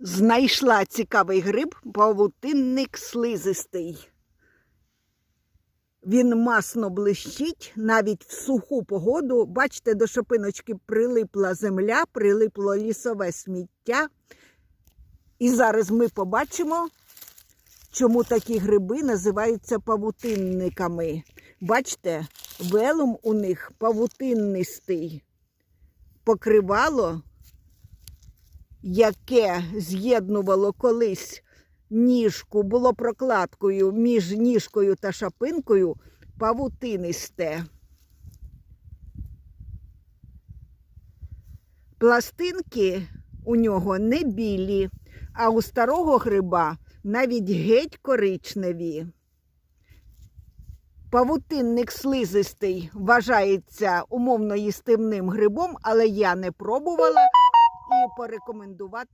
Знайшла цікавий гриб павутинник слизистий. Він масно блищить навіть в суху погоду. Бачите, до шопиночки прилипла земля, прилипло лісове сміття. І зараз ми побачимо, чому такі гриби називаються павутинниками. Бачите, велум у них павутиннистий. Покривало яке з'єднувало колись ніжку, було прокладкою між ніжкою та шапинкою павутинисте. Пластинки у нього не білі, а у старого гриба навіть геть коричневі. Павутинник слизистий вважається умовно їстивним грибом, але я не пробувала і порекомендувати